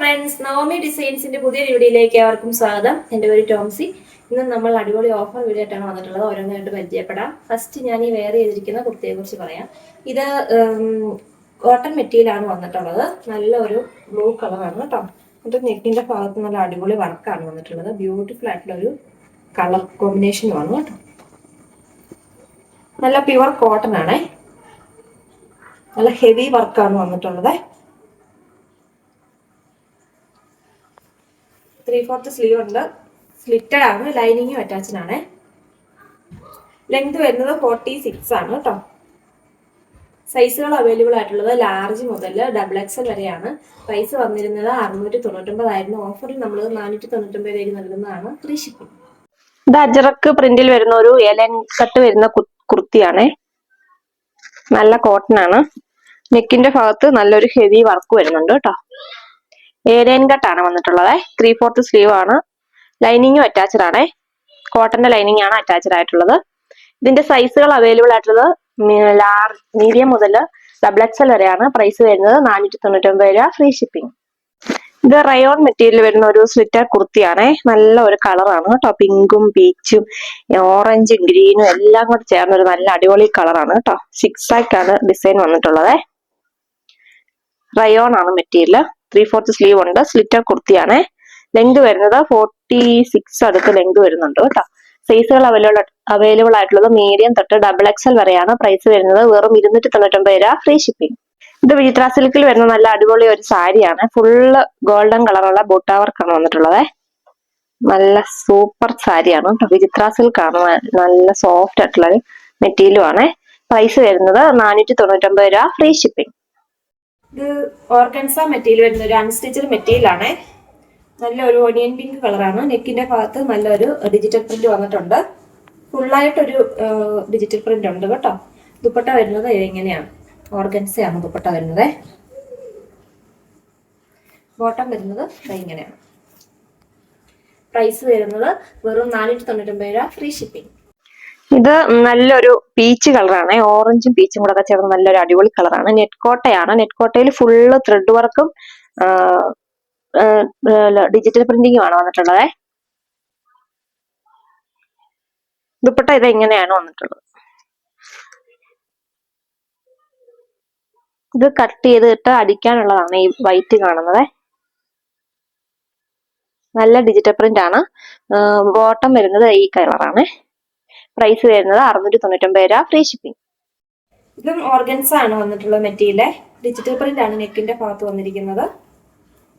Friends Navami ഡിസൈൻസിന്റെ പുതിയ വീഡിയോയിലേക്ക് അവർക്കും സ്വാഗതം. എന്റെ പേര് ടോംസി. ഇന്ന് നമ്മൾ അടിപൊളി ഓഫർ വീഡിയോ ആയിട്ടാണ് വന്നിട്ടുള്ളത്. ഓരോന്നായിട്ട് പരിചയപ്പെടാം. ഫസ്റ്റ് ഞാൻ ഈ വെയർ ചെയ്തിരിക്കുന്ന കുർത്തിയെ കുറിച്ച് പറയാം. ഇത് കോട്ടൺ മെറ്റീരിയൽ ആണ് വന്നിട്ടുള്ളത്. നല്ല ഒരു ബ്ലൂ കളറാണ് കേട്ടോ. എന്നിട്ട് നെക്കിന്റെ ഭാഗത്ത് നല്ല അടിപൊളി വർക്കാണ് വന്നിട്ടുള്ളത്. ബ്യൂട്ടിഫുൾ ആയിട്ടുള്ള ഒരു കളർ കോമ്പിനേഷൻ കോമ്പിനേഷനുമാണ് കേട്ടോ. നല്ല പ്യുവർ കോട്ടൺ ആണേ. നല്ല ഹെവി വർക്കാണ് വന്നിട്ടുള്ളത്. ത്രീ ഫോർത്ത് സ്ലീവ് ഉണ്ട്. സ്ലിറ്റഡ് ആണ് ലൈനിങ്ങും അറ്റാച്ച്ഡ് ആണ്. ലെങ്ത് വരുന്നത് ഫോർട്ടി സിക്സ് ആണ് കേട്ടോ. സൈസുകൾ അവൈലബിൾ ആയിട്ടുള്ളത് ലാർജ് മുതൽ ഡബിൾ എക്സൽ വരെയാണ്. പ്രൈസ് വന്നിരുന്നത് അറുന്നൂറ്റി തൊണ്ണൂറ്റൊമ്പതായിരുന്നു ഓഫറിൽ നമ്മൾ നാനൂറ്റി തൊണ്ണൂറ്റൊമ്പതിലേക്ക് നൽകുന്നതാണ് ഫ്രീ ഷിപ്പിംഗ് ഇത് അജറക്ക് പ്രിന്റിൽ വരുന്ന ഒരു എലൻ കട്ട് വരുന്ന കുർത്തിയാണ്. നല്ല കോട്ടൺ ആണ്. നെക്കിന്റെ ഭാഗത്ത് നല്ലൊരു ഹെവി വർക്ക് വരുന്നുണ്ട് കേട്ടോ. ഏലിയൻ ആണ് വന്നിട്ടുള്ളത്. ത്രീ ഫോർത്ത് സ്ലീവ് ആണ്. ലൈനിങ്ങും അറ്റാച്ച്ഡ് ആണ്. കോട്ടന്റെ ലൈനിങ് ആണ് അറ്റാച്ച്ഡ് ആയിട്ടുള്ളത്. ഇതിന്റെ സൈസുകൾ അവൈലബിൾ ആയിട്ടുള്ളത് ലാർജ് മീഡിയം മുതൽ ഡബിൾ എക്സൽ വരെയാണ് പ്രൈസ് വരുന്നത്. നാനൂറ്റി തൊണ്ണൂറ്റൊമ്പത് രൂപ ഫ്രീ ഷിപ്പിംഗ് ഇത് റയോൺ മെറ്റീരിയൽ വരുന്ന ഒരു സ്ലിറ്റർ കുർത്തിയാണ്. നല്ല ഒരു കളറാണ് കേട്ടോ. പിങ്കും പീച്ചും ഓറഞ്ചും ഗ്രീനും എല്ലാം കൂടെ ചേർന്ന ഒരു നല്ല അടിപൊളി കളറാണ് കേട്ടോ. സിക്സ് ആക്കാണ് ഡിസൈൻ വന്നിട്ടുള്ളത്. റയോൺ ആണ് മെറ്റീരിയൽ ത്രീ ഫോർത്ത് സ്ലീവ് ഉണ്ട് സ്ലിറ്റർ കുർത്തിയാണ്. ലെങ്ത് വരുന്നത് ഫോർട്ടി സിക്സ് അടുത്ത് ലെങ്ത് വരുന്നുണ്ട് കേട്ടോ. സൈസുകൾ അവൈലബിൾ അവൈലബിൾ ആയിട്ടുള്ളത് മീഡിയം തൊട്ട് ഡബിൾ എക്സൽ വരെയാണ് പ്രൈസ് വരുന്നത്. വെറും ഇരുന്നൂറ്റി തൊണ്ണൂറ്റൊമ്പത് രൂപ ഫ്രീ ഷിപ്പിംഗ് ഇത് വിചിത്ര സിൽക്കിൽ വരുന്ന നല്ല അടിപൊളി ഒരു സാരിയാണ്. ഫുള്ള് ഗോൾഡൻ കളറുള്ള ബൂട്ടാ വന്നിട്ടുള്ളത്. നല്ല സൂപ്പർ സാരിയാണ് കേട്ടോ. വിചിത്ര ആണ്. നല്ല സോഫ്റ്റ് ആയിട്ടുള്ള ഒരു മെറ്റീരിയലും ആണ് പ്രൈസ് വരുന്നത് നാനൂറ്റി തൊണ്ണൂറ്റൊമ്പത് രൂപ ഫ്രീ ഷിപ്പിംഗ് ഇത് ഓർഗൻസ മെറ്റീരിയൽ വരുന്ന ഒരു അൺസ്റ്റിച്ചഡ് മെറ്റീരിയൽ ആണ്. നല്ല ഒരു ഒനിയൻ പിങ്ക് കളറാണ് നെക്കിന്റെ ഭാഗത്ത് നല്ലൊരു ഡിജിറ്റൽ പ്രിന്റ് വന്നിട്ടുണ്ട്. ഫുള്ളായിട്ടൊരു ഡിജിറ്റൽ പ്രിന്റ് ഉണ്ട് കേട്ടോ. ദുപ്പട്ട വരുന്നത് ഇങ്ങനെയാണ്. ഓർഗൻസയാണ് ദുപ്പട്ട വരുന്നത്. ബോട്ടം വരുന്നത് ഇങ്ങനെയാണ്. പ്രൈസ് വരുന്നത് വെറും നാനൂറ്റി തൊണ്ണൂറ്റൊമ്പത് രൂപ ഫ്രീ ഷിപ്പിംഗ് ഇത് നല്ലൊരു പീച്ച് കളറാണ് ഓറഞ്ചും പീച്ചും കൂടെ ചേർന്ന് നല്ലൊരു അടിപൊളി കളറാണ് നെറ്റ് കോട്ടയാണ് നെറ്റ് കോട്ടയിൽ ഫുള്ള് ത്രെഡ് വർക്കും ഡിജിറ്റൽ പ്രിന്റിങ്ങും ആണ് വന്നിട്ടുള്ളത്. ദുപ്പട്ട ഇത് ഇങ്ങനെയാണ് വന്നിട്ടുള്ളത്. ഇത് കട്ട് ചെയ്തിട്ട് അടിക്കാനുള്ളതാണ് ഈ വൈറ്റ് കാണുന്നത്. നല്ല ഡിജിറ്റൽ പ്രിന്റ് ആണ്. ബോട്ടം വരുന്നത് ഈ കളറാണ് പ്രൈസ് വരുന്നത് അറുന്നൂറ്റി തൊണ്ണൂറ്റൊമ്പത് രൂപ ഫ്രീ ഷിപ്പിംഗ് ഇതും ഓർഗൻസ് ആണ് വന്നിട്ടുള്ള മെറ്റീരിയൽ ഡിജിറ്റൽ പ്രിന്റ് ആണ് നെക്കിന്റെ ഭാഗത്ത് വന്നിരിക്കുന്നത്.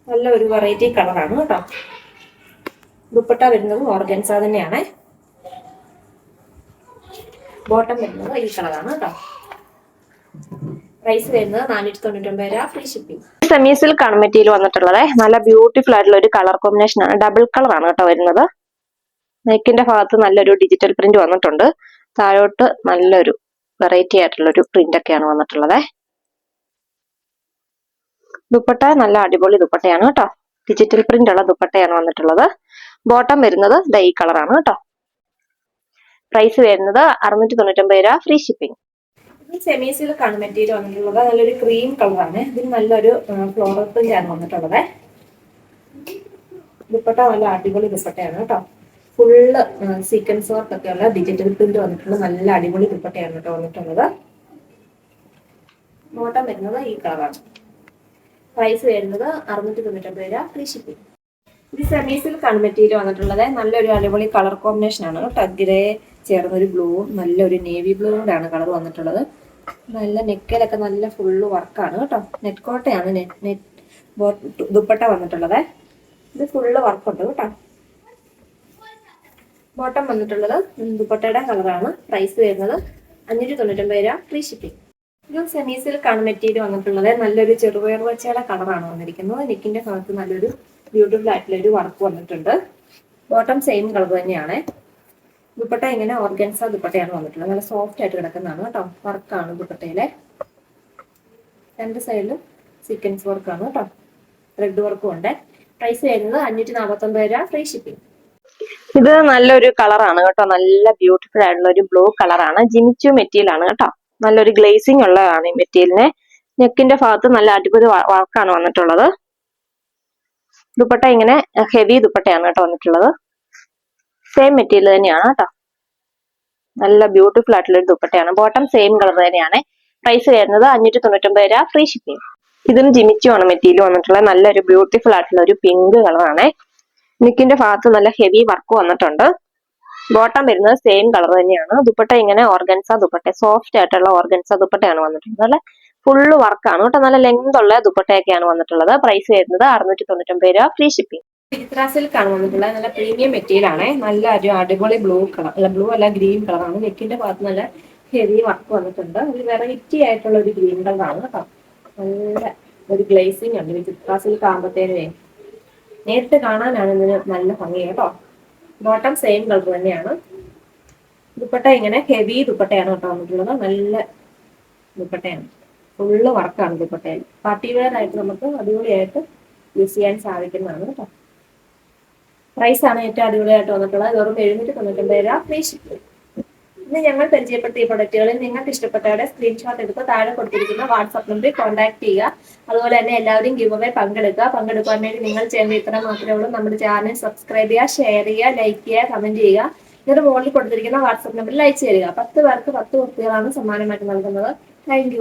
നല്ല ഒരു വെറൈറ്റി കളറാണ് കേട്ടോ. ദുപ്പട്ട വരുന്നത് ഓർഗൻസ തന്നെയാണ്. ബോട്ടം വരുന്നത് ഈ കളറാണ് കേട്ടോ. പ്രൈസ് വരുന്നത് നാനൂറ്റി തൊണ്ണൂറ്റൊമ്പത് രൂപ ഫ്രീ ഷിപ്പിംഗ് സെമി സിൽക്ക് ആണ് മെറ്റീരിയൽ വന്നിട്ടുള്ളത്. നല്ല ബ്യൂട്ടിഫുൾ ആയിട്ടുള്ള ഒരു കളർ കോമ്പിനേഷൻ ആണ്. ഡബിൾ കളർ ആണ് കേട്ടോ വരുന്നത്. നെക്കിന്റെ ഭാഗത്ത് നല്ലൊരു ഡിജിറ്റൽ പ്രിന്റ് വന്നിട്ടുണ്ട്. താഴോട്ട് നല്ലൊരു വെറൈറ്റി ആയിട്ടുള്ളൊരു പ്രിന്റ് ഒക്കെയാണ് വന്നിട്ടുള്ളത്. ദുപ്പട്ട നല്ല അടിപൊളി ദുപ്പട്ടയാണ് കേട്ടോ. ഡിജിറ്റൽ പ്രിന്റ് ഉള്ള ദുപ്പട്ടയാണ് വന്നിട്ടുള്ളത്. ബോട്ടം വരുന്നത് ഡൈ കളറാണ് കേട്ടോ. പ്രൈസ് വരുന്നത് അറുന്നൂറ്റി തൊണ്ണൂറ്റൊമ്പത് രൂപ free shipping semi silk material വന്നിട്ടുള്ളത്. നല്ലൊരു ക്രീം കളറാണ് ഇതിന് നല്ലൊരു ഫ്ലോറൽ പ്രിന്റ് ആണ് വന്നിട്ടുള്ളത്. ദുപ്പട്ട നല്ല അടിപൊളി ദുപ്പട്ടയാണ് കേട്ടോ. ഫുള്ള് സീക്വൻസ് വർക്ക് ഉള്ള ഡിജിറ്റൽ പ്രിന്റ് വന്നിട്ടുള്ള നല്ല അടിപൊളി ദുപ്പട്ടയാണ് കേട്ടോ വന്നിട്ടുള്ളത്. നോട്ടം വരുന്നത് ഈ കളറാണ്. പ്രൈസ് വരുന്നത് അറുന്നൂറ്റി തൊണ്ണൂറ്റൊമ്പത് രൂപ ഫ്രീ ഷിപ്പിംഗ് ഇത് സെമി സിൽക്ക് ആണ് മെറ്റീരിയൽ വന്നിട്ടുള്ളത്. നല്ലൊരു അടിപൊളി കളർ കോമ്പിനേഷൻ ആണ് കേട്ടോ. ഗ്രേ ചേർന്നൊരു ബ്ലൂവും നല്ലൊരു നേവി ബ്ലൂ ആണ് കളർ വന്നിട്ടുള്ളത്. നല്ല നെക്കിലൊക്കെ നല്ല ഫുള്ള് വർക്കാണ് കേട്ടോ. നെറ്റ് കോട്ടയാണ് നെറ്റ് നെറ്റ് ദുപ്പട്ട വന്നിട്ടുള്ളത്. ഇത് ഫുള്ള് വർക്കുണ്ട് കേട്ടോ. ബോട്ടം വന്നിട്ടുള്ളത് ദുപ്പട്ടയുടെ കളറാണ്. പ്രൈസ് വരുന്നത് അഞ്ഞൂറ്റി തൊണ്ണൂറ്റൊമ്പത് രൂപ ഫ്രീ ഷിപ്പിംഗ് ഇത് സെമി സിൽക്കാണ് മെറ്റീരിയൽ വന്നിട്ടുള്ളത് നല്ലൊരു ചെറുപയർ വച്ചയുടെ കളറാണ് വന്നിരിക്കുന്നത്. നെക്കിന്റെ ഭാഗത്ത് നല്ലൊരു ബ്യൂട്ടിഫുൾ ആയിട്ടുള്ള ഒരു വർക്ക് വന്നിട്ടുണ്ട്. ബോട്ടം സെയിം കളർ തന്നെയാണ്. ദുപ്പട്ട ഇങ്ങനെ ഓർഗൻസ ദുപ്പട്ടയാണ് വന്നിട്ടുള്ളത്. നല്ല സോഫ്റ്റ് ആയിട്ട് കിടക്കുന്നതാണ് കേട്ടോ. വർക്കാണ് ദുപ്പട്ടയിലെ. രണ്ട് സൈഡിലും സീക്വൻസ് വർക്കാണ് കേട്ടോ. റെഡ് വർക്കും ഉണ്ട്. പ്രൈസ് വരുന്നത് അഞ്ഞൂറ്റി നാൽപ്പത്തൊമ്പത് രൂപ ഫ്രീ ഷിപ്പിംഗ് ഇത് നല്ലൊരു കളറാണ് കേട്ടോ. നല്ല ബ്യൂട്ടിഫുൾ ആയിട്ടുള്ള ഒരു ബ്ലൂ കളറാണ്. ജിമിച്ചു മെറ്റീരിയൽ ആണ് കേട്ടോ. നല്ലൊരു ഗ്ലേസിംഗ് ഉള്ളതാണ് ഈ മെറ്റീരിയലിന്. നെക്കിന്റെ ഭാഗത്ത് നല്ല അടിപൊളി വർക്കാണ് വന്നിട്ടുള്ളത്. ദുപ്പട്ട ഇങ്ങനെ ഹെവി ദുപ്പട്ടയാണ് കേട്ടോ വന്നിട്ടുള്ളത്. സെയിം മെറ്റീരിയൽ തന്നെയാണ് കേട്ടോ. നല്ല ബ്യൂട്ടിഫുൾ ആയിട്ടുള്ള ഒരു ദുപ്പട്ടയാണ്. ബോട്ടം സെയിം കളർ തന്നെയാണ്. പ്രൈസ് വരുന്നത് അഞ്ഞൂറ്റി തൊണ്ണൂറ്റൊമ്പത് രൂപ ഫ്രീ ഷിപ്പിംഗ് ഇതിന് ജിമിച്ചു ആണ് മെറ്റീരിയൽ വന്നിട്ടുള്ള നല്ലൊരു ബ്യൂട്ടിഫുൾ ആയിട്ടുള്ള ഒരു പിങ്ക് കളറാണ്. നിക്കിന്റെ ഭാഗത്ത് നല്ല ഹെവി വർക്ക് വന്നിട്ടുണ്ട്. ബോട്ടം വരുന്നത് സെയിം കളർ തന്നെയാണ്. ദുപ്പട്ട ഇങ്ങനെ ഓർഗൻസ ദുപ്പട്ട സോഫ്റ്റ് ആയിട്ടുള്ള ഓർഗൻസ ദുപ്പട്ടയാണ് വന്നിട്ടുള്ളത്. നല്ല ഫുള്ള് വർക്കാണ് കേട്ടോ. നല്ല ലെങ്ത് ഉള്ള ദുപ്പട്ടയൊക്കെയാണ് വന്നിട്ടുള്ളത്. പ്രൈസ് വരുന്നത് അറുന്നൂറ്റി തൊണ്ണൂറ്റൊമ്പത് രൂപ ഫ്രീ ഷിപ്പിംഗ് ചിത്ര സിൽക്കാണ് വന്നിട്ടുള്ളത്. നല്ല പ്രീമിയം മെറ്റീരിയൽ ആണ്. നല്ല ഒരു അടിപൊളി ബ്ലൂ കളർ അല്ല ബ്ലൂ അല്ല ഗ്രീൻ കളറാണ് നെക്കിന്റെ ഭാഗത്ത് നല്ല ഹെവി വർക്ക് വന്നിട്ടുണ്ട്. ഒരു വെറൈറ്റി ആയിട്ടുള്ള ഒരു ഗ്രീൻ കളറാണ് കേട്ടോ. നല്ല ഒരു ഗ്ലേസിംഗ് ഉണ്ട്. ചിത്ര സിൽക്ക് ആകുമ്പോഴത്തേനുവേ നേരിട്ട് കാണാനാണ് ഇതിന് നല്ല ഭംഗി. കേട്ടോ? ബോട്ടം സെയിം കളർ തന്നെയാണ്. ദുപ്പട്ട ഇങ്ങനെ ഹെവി ദുപ്പട്ടയാണ് കേട്ടോ വന്നിട്ടുള്ളത്. നല്ല ദുപ്പട്ടയാണ്. ഫുള്ള് വർക്കാണ് ദുപ്പട്ടയിൽ. പാർട്ടി വെയർ ആയിട്ട് നമുക്ക് അടിപൊളിയായിട്ട് യൂസ് ചെയ്യാൻ സാധിക്കുന്നതാണ് കേട്ടോ. പ്രൈസാണ് ഏറ്റവും അടിപൊളിയായിട്ട് വന്നിട്ടുള്ളത്. വെറും എഴുന്നൂറ്റി തൊണ്ണൂറ്റൊമ്പത് രൂപ. ഫ്രീ ഷിപ്പിംഗ് ഇന്ന് ഞങ്ങൾ പരിചയപ്പെടുത്തിയ പ്രൊഡക്റ്റുകളിൽ നിങ്ങൾക്ക് ഇഷ്ടപ്പെട്ടവരുടെ സ്ക്രീൻഷോട്ട് എടുത്ത് താഴെ കൊടുത്തിരിക്കുന്ന വാട്സാപ്പ് നമ്പറിൽ കോൺടാക്ട് ചെയ്യുക. അതുപോലെ തന്നെ എല്ലാവരും ഗിവ് അവേ പങ്കെടുക്കുക. പങ്കെടുക്കാൻ വേണ്ടി നിങ്ങൾ ചെയ്യേണ്ട ഇത്ര മാത്രമേ ഉള്ളൂ. നമ്മുടെ ചാനൽ സബ്സ്ക്രൈബ് ചെയ്യുക ഷെയർ ചെയ്യുക ലൈക്ക് ചെയ്യുക കമന്റ് ചെയ്യുക. ഇതിന്റെ മുകളിൽ കൊടുത്തിരിക്കുന്ന വാട്സാപ്പ് നമ്പറിൽ അയച്ചു തരിക. പത്ത് പേർക്ക് പത്ത് കുട്ടികളാണ് സമ്മാനമായിട്ട് നൽകുന്നത്. താങ്ക്